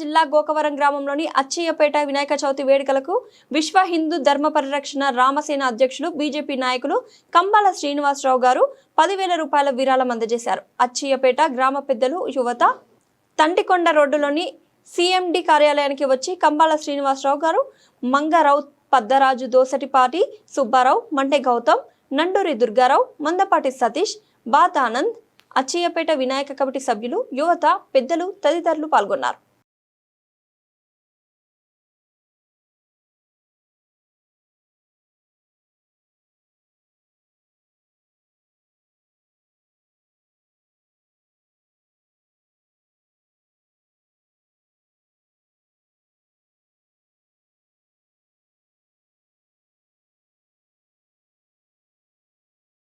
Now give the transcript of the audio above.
జిల్లా గోకవరం గ్రామంలోని అచ్చయ్యపేట వినాయక చవితి వేడుకలకు విశ్వ హిందూ ధర్మ పరిరక్షణ రామసేన అధ్యక్షులు బీజేపీ నాయకులు కంబాల శ్రీనివాసరావు గారు పదివేల రూపాయల విరాళం అందజేశారు. అచ్చయ్యపేట గ్రామ పెద్దలు యువత తంటికొండ రోడ్డులోని సిఎండి కార్యాలయానికి వచ్చి కంబాల శ్రీనివాసరావు గారు మంగారావు పద్దరాజు దోసటిపాటి సుబ్బారావు మంటే గౌతమ్ నండూరి దుర్గారావు మందపాటి సతీష్ బాత్ ఆనంద్ అచ్చయ్యపేట వినాయక కమిటీ సభ్యులు యువత పెద్దలు తదితరులు పాల్గొన్నారు.